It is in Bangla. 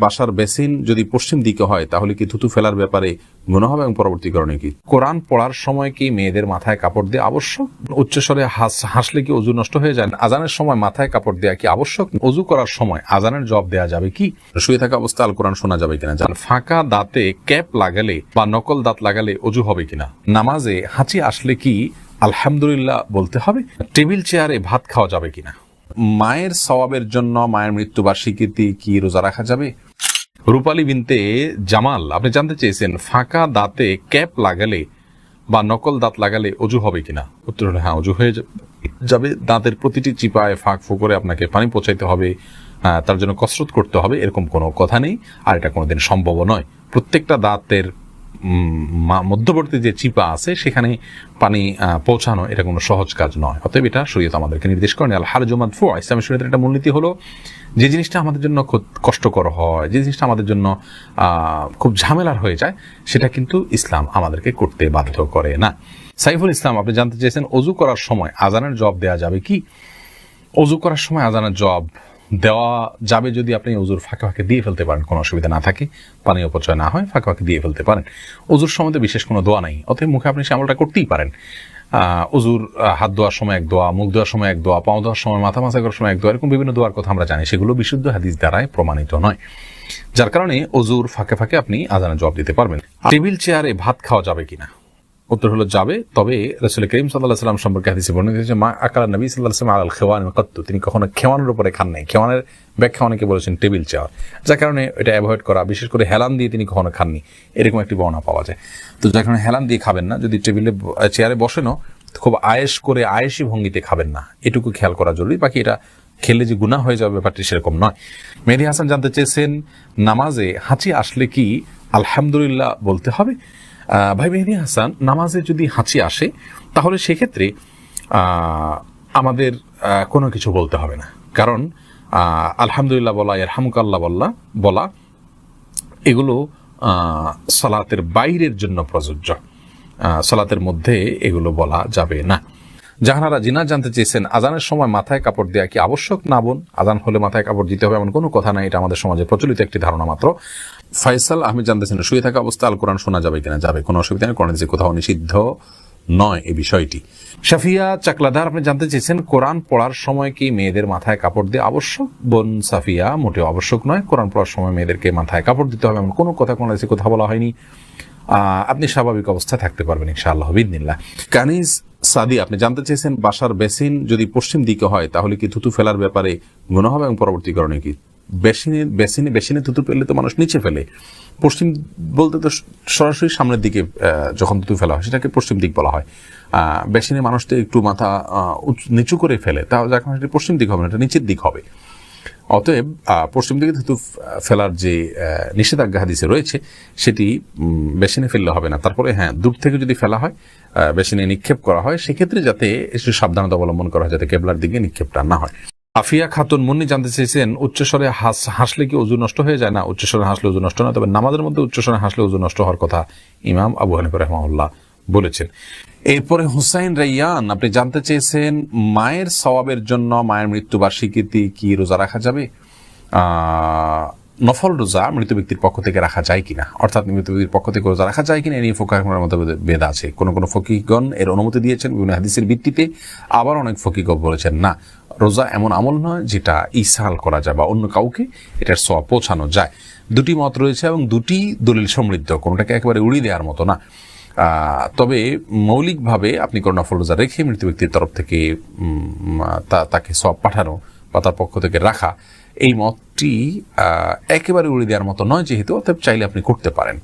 বাসার বেসিন যদি পশ্চিম দিকে হয়, তাহলে কি থুতু ফেলার ব্যাপারে গুণ হবে এবং পরবর্তী করণে কি? কোরআন পড়ার সময় কি মেয়েদের মাথায় কাপড় দেওয়া আবশ্যক? উচ্চস্বরে হাস- হাসলে কি অজু নষ্ট হয়ে যায়? আজানের সময় মাথায় কাপড় দেওয়া কি আবশ্যক? অজু করার সময় আজানের জব দেওয়া যাবে কি? শুয়ে থাকা অবস্থায় আল কোরআন শোনা যাবে কিনা? জান, ফাঁকা দাঁতে ক্যাপ লাগালে বা নকল দাঁত লাগালে অজু হবে কিনা? নামাজে হাঁচি আসলে কি আলহামদুলিল্লাহ বলতে হবে? টেবিল চেয়ারে ভাত খাওয়া যাবে কিনা? মায়ের সওয়াবের জন্য মায়ের মৃত্যুবার্ষিকীতে কি রোজা রাখা যাবে? রূপালী বিনতে জামাল, আপনি জানতে চেয়েছেন ফাঁকা দাঁতে ক্যাপ লাগালে বা নকল দাঁত লাগালে অজু হবে কিনা? উত্তর হলো হ্যাঁ অজু হয়ে যাবে। দাঁতের প্রতিটি চিপায় ফাঁক ফুকরে আপনাকে পানি পৌঁছাইতে হবে তার জন্য কসরত করতে হবে, এরকম কোনো কথা নেই। আর এটা কোনোদিন সম্ভব নয়। প্রত্যেকটা দাঁতের মধ্যবর্তী যে চিপা আছে, সেখানে পানি পৌঁছানো এটা কোনো সহজ কাজ নয়। অতএব এটা শরীয়ত আমাদেরকে নির্দেশ করেন। আল হার জমাত ফু ইসলামের শরীয়তের একটা মূলনীতি হলো, যে জিনিসটা আমাদের জন্য খুব কষ্টকর হয়, যে জিনিসটা আমাদের জন্য খুব ঝামেলার হয়ে যায়, সেটা কিন্তু ইসলাম আমাদেরকে করতে বাধ্য করে না। সাইফুল ইসলাম, আপনি জানতে চেয়েছেন, অজু করার সময় আজানের জব দেওয়া যাবে কি? অজু করার সময় আজানের জবাব দেওয়া যাবে যদি আপনি অজুর ফাঁকে ফাঁকে দিয়ে ফেলতে পারেন, কোনো অসুবিধা না থাকে পানি অপচয় না হয়, ফাঁকে ফাঁকে দিয়ে ফেলতে পারেন। অজুর তো বিশেষ কোনো দোয়া নেই, অতএব মুখে আপনি সে আমলটা করতেই পারেন। অজুর হাত ধোয়ার সময় এক দোয়া, মুখ ধোয়ার সময় এক দোয়া, পাও ধোয়ার সময়, মাথা মাথা করার সময় এক দোয়া, এরকম বিভিন্ন দোয়ার কথা আমরা জানি, সেগুলো বিশুদ্ধ হাদিস দ্বারাই প্রমাণিত নয়। যার কারণে অজুর ফাঁকে ফাঁকে আপনি আজানের জবাব দিতে পারবেন। টেবিল, চেয়ারে ভাত খাওয়া যাবে কিনা? উত্তর হলো যাবে। তবে রসুল করিম সাল্লাহ সাল্লাম সম্পর্কে হাদিসে বর্ণিত হয়েছে মা আকালা নবী সাল্লাহ সাল্লাম আল খেওয়ান কত্তু। তিনি কখনো খেওয়ানের উপরে খান নাই। খেওয়ানের ব্যাখ্যা অনেকে বলেছেন টেবিল চেয়ার। যার কারণে এটা অ্যাভয়েড করা, বিশেষ করে হেলান দিয়ে তিনি কখনো খাননি। এরকম একটি বর্ণনা পাওয়া যায়। তো যার কারণে হেলান দিয়ে খাবেন না। যদি টেবিলে চেয়ারে বসেনও খুব আয়েস করে আয়েসি ভঙ্গিতে খাবেন না। এটুকু খেয়াল করা জরুরি। বাকি এটা খেলে যে গুণা হয়ে যাবে ব্যাপারটি সেরকম নয়। মেহেদি হাসান জানতে চেয়েছেন, নামাজে হাঁচি আসলে কি আলহামদুলিল্লাহ বলতে হবে? ভাই মেহেদি হাসান, নামাজে যদি হাঁচি আসে, তাহলে সেক্ষেত্রে আমাদের কোনো কিছু বলতে হবে না। কারণ আলহামদুলিল্লাহ বলা এরহামুকাল্লাহ বল্লা বলা, এগুলো সালাতের বাইরের জন্য প্রযোজ্য। সালাতের মধ্যে এগুলো বলা যাবে না। জাহানারা জিনা জানতে চেয়েছেন, আজানের সময় মাথায় কাপড় দেওয়া কি আবশ্যক? না বোন, আজান হলে মাথায় কাপড় দিতে হবে এমন কোনো কথা নাই, এটা আমাদের সমাজে প্রচলিত একটি ধারণা মাত্র। ফয়সাল আহমেদ জানতেছেন শুয়ে থাকা অবস্থা আল কোরআন শোনা যাবে কিনা? যাবে, কোনো অসুবিধা নেই, কোরআন যে কোথাও নিষিদ্ধ নয় এই বিষয়টি। সাফিয়া চাকলাদার, আপনি জানতে চেয়েছেন, কোরআন পড়ার সময় কি মেয়েদের মাথায় কাপড় দিয়ে আবশ্যক? বোন সাফিয়া, মোটেও আবশ্যক নয়, কোরআন পড়ার সময় মেয়েদেরকে মাথায় কাপড় দিতে হবে এমন কোনো কথা কোনো কথা বলা হয়নি। আপনি স্বাভাবিক অবস্থায় থাকতে পারবেন, ইনশাআল্লাহ বিদিনিল্লাহ কানিজ সাদি, আপনি জানতে চেয়েছেন বাসার বেসিন যদি পশ্চিম দিকে হয়, তাহলে কি থুতু ফেলার ব্যাপারে গুণ হবে এবং পরবর্তী কারণে কি? বেসিনে বেসিনে বেসিনে থুতু ফেললে তো মানুষ নিচে ফেলে। পশ্চিম বলতে তো সরাসরি সামনের দিকে যখন থুতু ফেলা হয়, সেটাকে পশ্চিম দিক বলা হয়। বেসিনে মানুষ তো একটু মাথা নিচু করে ফেলে। তাহলে যাকে পশ্চিম দিক হবে না, এটা নিচের দিক হবে। অতএব পশ্চিম দিকে থুতু ফেলার যে নিষেধাজ্ঞা হাদিসে রয়েছে, সেটি বেসিনে ফেললে হবে না। তারপরে হ্যাঁ দূর থেকে যদি ফেলা হয় বেসিনে নিক্ষেপ করা হয়, সেক্ষেত্রে যাতে একটু সাবধানতা অবলম্বন করা হয়, যাতে কেবলার দিকে নিক্ষেপটা না হয়। আফিয়া খাতুন মুন্নি জানতে চেয়েছেন, উচ্চস্বরে হাস, হাসলে কি অজু নষ্ট হয়ে যায়? না, উচ্চস্বরে হাসলে অজু নষ্ট না তবে নামাজের মধ্যে উচ্চস্বরে হাসলে অজু নষ্ট হওয়ার কথা ইমাম আবু হানিফ রহমাউল্লাহ বলেছেন। এরপরে হুসাইন রাইয়ান, আপনি জানতে চেয়েছেন মায়ের সওয়াবের জন্য মায়ের মৃত্যু মৃত্যুবার্ষিকীতে কি রোজা রাখা যাবে? নফল রোজা মৃত ব্যক্তির পক্ষ থেকে রাখা যায় কিনা? অর্থাৎ মৃত ব্যক্তির পক্ষ থেকে রোজা রাখা যায় কিনা? এ নিয়ে ফোকার মধ্যে বেদ আছে। কোনো কোনো ফকিগণ এর অনুমতি দিয়েছেন, বিভিন্ন হাদিসের ভিত্তিতে। আবার অনেক ফকিগণ বলেছেন, না, রোজা এমন আমল নয় যেটা ইসাল করা যায় বা অন্য কাউকে এটার সওয়াব পৌঁছানো যায়। দুটি মত রয়েছে এবং দুটি দলিল সমৃদ্ধ। কোনোটাকে একেবারে উড়িয়ে দেওয়ার মতো না। তবে মৌলিকভাবে আপনি কোনো নফল রোজা রেখে মৃত ব্যক্তির তরফ থেকে তাকে সব পাঠানো বা তার পক্ষ থেকে রাখা, এই মতটি একেবারে উড়ে দেওয়ার মতো নয়, যেহেতু অতএব চাইলে আপনি করতে পারেন।